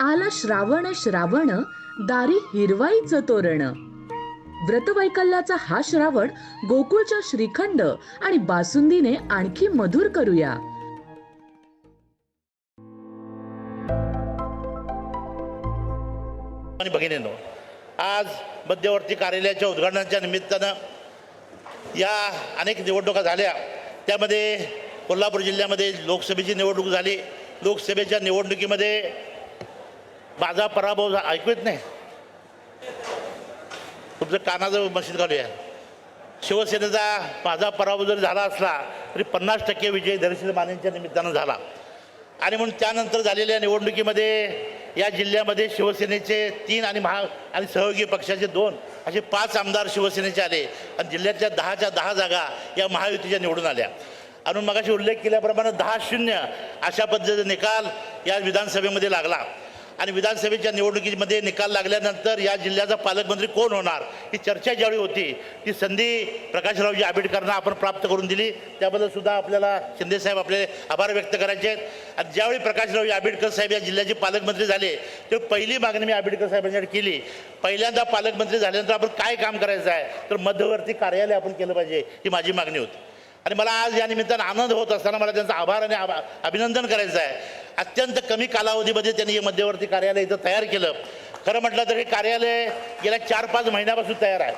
आला श्रावण श्रावण दारी हिरवाईचं तोरण. व्रतवैकल्याचा हा श्रावण गोकुळच्या श्रीखंड आणि बासुंदीने आणखी मधुर करूया. आणि आज मध्यवर्ती कार्यालयाच्या उद्घाटनाच्या निमित्तानं या अनेक निवडणुका झाल्या. त्यामध्ये कोल्हापूर जिल्ह्यामध्ये लोकसभेची निवडणूक झाली. लोकसभेच्या निवडणुकीमध्ये माझा पराभव झा- ऐकू येत नाही. तुमचं कानाचं मशीद घालूया शिवसेनेचा माझा पराभव जरी झाला असला तरी पन्नास टक्के विजय दर्शन मानेंच्या निमित्तानं झाला. आणि म्हणून त्यानंतर झालेल्या निवडणुकीमध्ये या जिल्ह्यामध्ये शिवसेनेचे तीन आणि महा आणि सहयोगी पक्षाचे दोन असे पाच आमदार शिवसेनेचे आले. आणि जिल्ह्यातल्या दहाच्या दहा जागा या महायुतीच्या निवडून आल्या. आणि मगाशी उल्लेख केल्याप्रमाणे दहा शून्य अशा पद्धतीचा निकाल या विधानसभेमध्ये लागला. आणि विधानसभेच्या निवडणुकीमध्ये निकाल लागल्यानंतर या जिल्ह्याचा पालकमंत्री कोण होणार? ही चर्चा ज्यावेळी होती ती संधी प्रकाशरावजी आंबेडकरांना आपण प्राप्त करून दिली. त्याबद्दल सुद्धा आपल्याला शिंदेसाहेब आपले आभार व्यक्त करायचे आहेत. आणि ज्यावेळी प्रकाशरावजी आंबेडकर साहेब या जिल्ह्याचे पालकमंत्री झाले तेव्हा पहिली मागणी मी आंबेडकर साहेबांच्याकडे केली. पहिल्यांदा पालकमंत्री झाल्यानंतर आपण काय काम करायचं आहे? तर मध्यवर्ती कार्यालय आपण केलं पाहिजे ही माझी मागणी होती. आणि मला आज या निमित्तानं आनंद होत असताना मला त्यांचा आभार आणि आभा- अभिनंदन करायचं आहे. अत्यंत कमी कालावधीमध्ये त्यांनी हे मध्यवर्ती कार्यालय इथं तयार केलं. खरं म्हटलं तर हे कार्यालय गेल्या चार पाच महिन्यापासून तयार आहे.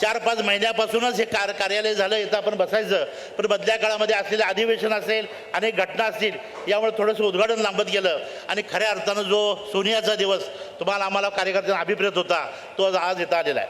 चार पाच महिन्यापासूनच हे कार कार्यालय झालं इथं आपण बसायचं. पण मधल्या काळामध्ये असलेलं अधिवेशन असेल अनेक घटना असतील यामुळे थोडंसं उद्घाटन लांबत गेलं. आणि खऱ्या अर्थानं जो सोनियाचा दिवस तुम्हाला आम्हाला कार्यकर्त्यांना अभिप्रेत होता तो आज- आज इथं आलेला आहे.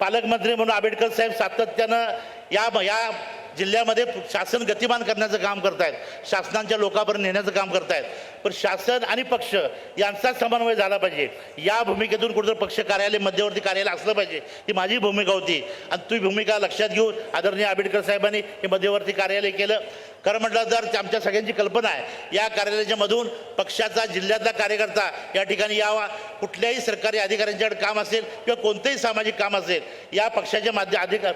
पालकमंत्री म्हणून आंबेडकर साहेब सातत्यानं या या जिल्ह्यामध्ये शासन गतिमान करण्याचं काम करतायत. शासनांच्या लोकांपर्यंत नेण्याचं काम करतायत. पण शासन आणि पक्ष यांचा समन्वय झाला पाहिजे. या भूमिकेतून कुठेतरी पक्ष कार्यालय मध्यवर्ती कार्यालय असलं पाहिजे ही माझी भूमिका होती. आणि ती भूमिका लक्षात घेऊन आदरणीय आंबेडकर साहेबांनी हे मध्यवर्ती कार्यालय केलं. खरं म्हटलं तर आमच्या सगळ्यांची कल्पना आहे. या कार्यालयाच्या मधून पक्षाचा जिल्ह्यातला कार्यकर्ता या ठिकाणी यावा. कुठल्याही सरकारी अधिकाऱ्यांच्याकडे काम असेल किंवा कोणतंही सामाजिक काम असेल या पक्षाच्या माध्यम अधिक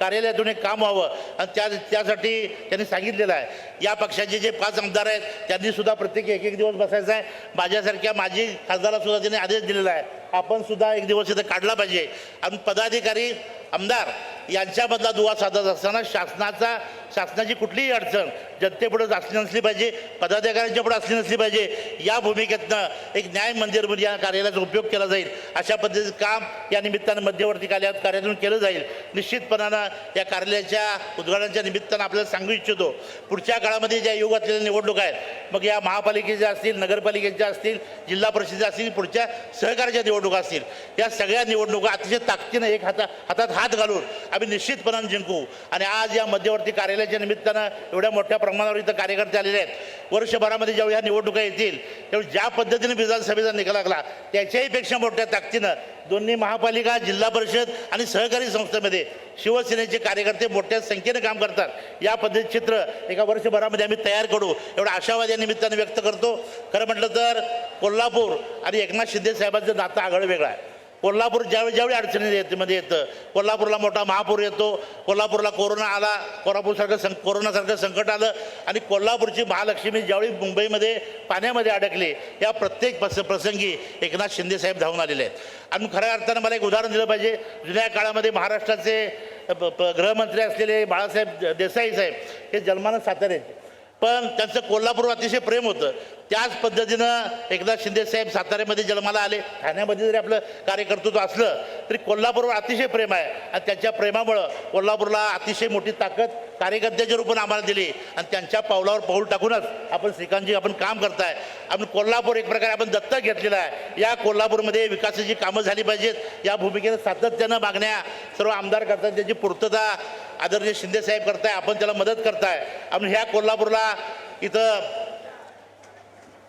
कार्यालयातून एक काम व्हावं. आणि त्या त्यासाठी त्यांनी सांगितलेलं आहे. या पक्षाचे जे पाच आमदार आहेत त्यांनी सुद्धा प्रत्येक एक एक दिवस बसायचा आहे. माझ्यासारख्या माजी खासदाराला सुद्धा त्यांनी आदेश दिलेला आहे. आपण सुद्धा एक दिवस इथं काढला पाहिजे. आणि पदाधिकारी आमदार यांच्यामधला दुवा साधत असताना शासनाचा शासनाची कुठलीही अडचण जनतेपुढं असली नसली पाहिजे पदाधिकाऱ्यांच्या पुढे असली नसली पाहिजे या भूमिकेतनं एक न्याय मंदिर म्हणून या कार्यालयाचा उपयोग केला जाईल. अशा पद्धतीचं काम या निमित्तानं मध्यवर्ती कार्यालयात कार्यातून केलं जाईल. निश्चितपणानं या कार्यालयाच्या उद्घाटनाच्या निमित्तानं आपल्याला सांगू इच्छितो पुढच्या काळामध्ये ज्या योग असलेल्या निवडणुका आहेत मग या महापालिकेच्या असतील नगरपालिकेच्या असतील जिल्हा परिषदेच्या असतील पुढच्या सहकार्याच्या निवडणुका असतील. या सगळ्या निवडणुका अतिशय ताकदीनं एक हाता हातात हात घालून आम्ही निश्चितपणानं जिंकू. आणि आज या मध्यवर्ती कार्यालय कार्यालयाच्या निमित्तानं एवढ्या मोठ्या प्रमाणावर इथं कार्यकर्ते आलेले आहेत. वर्षभरामध्ये जेव्हा ह्या निवडणुका येतील त्यावेळी ज्या पद्धतीने विधानसभेचा निकाल लागला त्याच्याही पेक्षा मोठ्या ताकदीनं दोन्ही महापालिका जिल्हा परिषद आणि सहकारी संस्थेमध्ये शिवसेनेचे कार्यकर्ते मोठ्या संख्येने काम करतात. या पद्धती चित्र एका वर्षभरामध्ये आम्ही तयार करू एवढा आशावाद या निमित्तानं व्यक्त करतो. खरं म्हटलं तर कोल्हापूर आणि एकनाथ शिंदे साहेबांचं नातं आगळं वेगळं आहे. कोल्हापूर ज्यावेळी ज्यावेळी अडचणी येते मध्ये येतं कोल्हापूरला मोठा महापूर येतो कोल्हापूरला कोरोना आला कोल्हापूरसारखं सं कोरोनासारखं संकट आलं आणि कोल्हापूरची महालक्ष्मी ज्यावेळी मुंबईमध्ये पाण्यामध्ये अडकले या प्रत्येक प्रस प्रसंगी एकनाथ शिंदेसाहेब धावून आलेले आहेत. आणि खऱ्या अर्थानं मला एक उदाहरण दिलं पाहिजे. जुन्या काळामध्ये महाराष्ट्राचे प- गृहमंत्री असलेले बाळासाहेब देसाई साहेब हे जन्मानं साताऱ्याचे पण त्यांचं कोल्हापूर अतिशय प्रेम होतं. त्याच पद्धतीनं एकदा शिंदे साहेब साताऱ्यामध्ये जन्माला आले. ठाण्यामध्ये जरी आपलं कार्यकर्तृत्व असलं तरी कोल्हापूरवर अतिशय प्रेम आहे. आणि त्यांच्या प्रेमामुळं कोल्हापूरला अतिशय मोठी ताकद कार्यकर्त्याच्या रूपानं आम्हाला दिली. आणि त्यांच्या पावलावर पाऊल टाकूनच आपण श्रीकांतजी आपण काम करताय. आपण कोल्हापूर एक प्रकारे आपण दत्तक घेतलेला आहे. या कोल्हापूरमध्ये विकासाची कामं झाली पाहिजेत. या भूमिकेनं सातत्यानं मागण्या सर्व आमदार करतात त्याची पूर्तता आदरणीय शिंदे साहेब करताय. आपण त्याला मदत करताय. आपण ह्या कोल्हापूरला इथं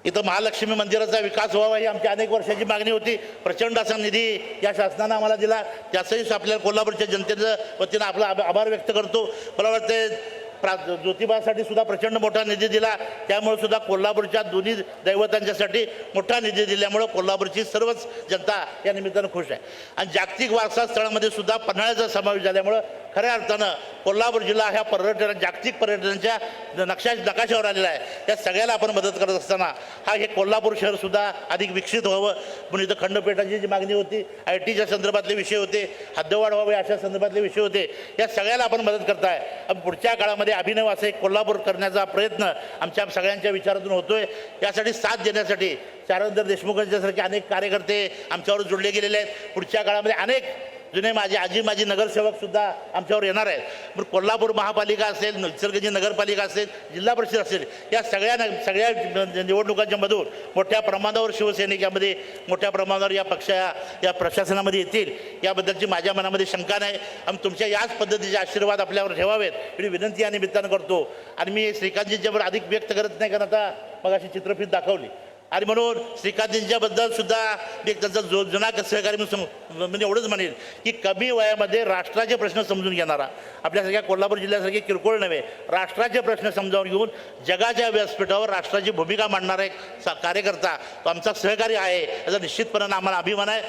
इथं महालक्ष्मी मंदिराचा विकास व्हावा ही आमची अनेक वर्षाची मागणी होती. प्रचंड असा निधी या शासनानं आम्हाला दिला. त्याचंही आपल्याला कोल्हापूरच्या जनतेचं वतीनं आपला आभ- आभार व्यक्त करतो. मला वाटते प्रा ज्योतिबासाठी सुद्धा प्रचंड मोठा निधी दिला. त्यामुळे सुद्धा कोल्हापूरच्या दोन्ही दैवतांच्यासाठी मोठा निधी दिल्यामुळं कोल्हापूरची सर्वच जनता या निमित्तानं खुश आहे. आणि जागतिक वारसा स्थळामध्ये सुद्धा पन्हाळ्याचा समावेश झाल्यामुळं खऱ्या अर्थानं कोल्हापूर जिल्हा ह्या पर्यटन जागतिक पर्यटनाच्या नक्षा नकाशावर आलेला आहे. या सगळ्याला आपण मदत करत असताना हा हे कोल्हापूर शहरसुद्धा अधिक विकसित व्हावं. म्हणून इथं खंडपीठाची जी मागणी होती आय टीच्या संदर्भातले विषय होते हद्दवाढ व्हावे अशा संदर्भातले विषय होते या सगळ्याला आपण मदत करताय. पुढच्या काळामध्ये अभिनव असं एक कोल्हापूर करण्याचा प्रयत्न आमच्या सगळ्यांच्या विचारातून होतोय. यासाठी साथ देण्यासाठी चारंदर देशमुखांच्यासारखे अनेक कार्यकर्ते आमच्यावर जोडले गेलेले आहेत. पुढच्या काळामध्ये अनेक जुने माझी आजी माझी नगरसेवक सुद्धा आमच्यावर येणार आहेत. मग कोल्हापूर महापालिका असेल निसर्गजी नगरपालिका असेल जिल्हा परिषद असेल या सगळ्या न- सगळ्या निवडणुकांच्या मधून मोठ्या प्रमाणावर शिवसैनिक यामध्ये मोठ्या प्रमाणावर या पक्षा या प्रशासनामध्ये येतील. याबद्दलची माझ्या मनामध्ये शंका नाही. आणि तुमच्या याच पद्धतीचे आशीर्वाद आपल्यावर ठेवावेत. एवढी विनंती या निमित्तानं करतो. आणि मी श्रीकांतजीच्यावर अधिक व्यक्त करत नाही कारण आता मग अशी चित्रफित दाखवली. आणि म्हणून श्रीकांतजींच्याबद्दल सुद्धा मी एक त्यांचा जो जुना सहकारी म्हणून सम- म्हणजे एवढंच म्हणेल की कमी वयामध्ये राष्ट्राचे प्रश्न समजून घेणारा आपल्यासारख्या कोल्हापूर जिल्ह्यासारखे किरकोळ नव्हे राष्ट्राचे प्रश्न समजावून घेऊन जगाच्या व्यासपीठावर राष्ट्राची भूमिका मांडणारा एक सा- कार्यकर्ता तो आमचा सहकारी आहे याचा निश्चितपणे आम्हाला अभिमान आहे.